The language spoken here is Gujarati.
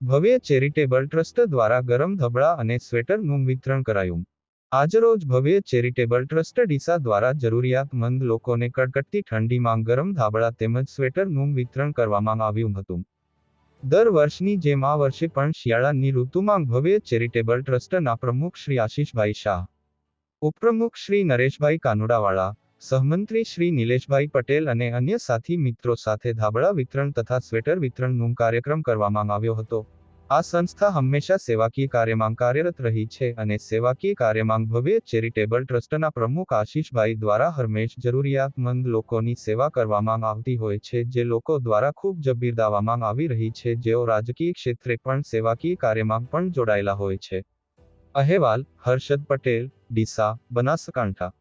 ભવ્ય ચેરિટેબલ ટ્રસ્ટ દ્વારા ગરમ ધબળા અને સ્વેટરનું વિતરણ કરાયું. આજરોજ ભવ્ય ચેરિટેબલ ટ્રસ્ટ ડીસા દ્વારા જરૂરિયાતમંદ લોકોને કડકડતી ઠંડીમાં ગરમ ધાબળા તેમજ સ્વેટરનું વિતરણ કરવામાં આવ્યું હતું. દર વર્ષની જેમ આ વર્ષે પણ શિયાળાની ઋતુમાં ભવ્ય ચેરિટેબલ ટ્રસ્ટના પ્રમુખ શ્રી આશીષભાઈ શાહ, ઉપપ્રમુખ શ્રી નરેશભાઈ કાનુડાવાળા સહમંત્રી શ્રી નિલેશભાઈ પટેલ અને અન્ય સાથી મિત્રો સાથે ધાબળા વિતરણ તથા સ્વેટર વિતરણનું કાર્યક્રમ કરવામાં આવ્યો હતો. આ સંસ્થા હંમેશા સેવાકીય કાર્યમાં કાર્યરત રહી છે અને સેવાકીય કાર્યમાં ભવ્ય ચેરિટેબલ ટ્રસ્ટના પ્રમુખ આશીષભાઈ દ્વારા હંમેશ જરૂરિયાતમંદ લોકોની સેવા કરવામાં આવતી હોય છે, જે લોકો દ્વારા ખૂબ જ બિરદાવવામાં આવી રહી છે, જેઓ રાજકીય ક્ષેત્રે પણ સેવાકીય કાર્યમાં પણ જોડાયેલા હોય છે. અહેવાલ, હર્ષદ પટેલ, ડીસા, બનાસકાંઠા.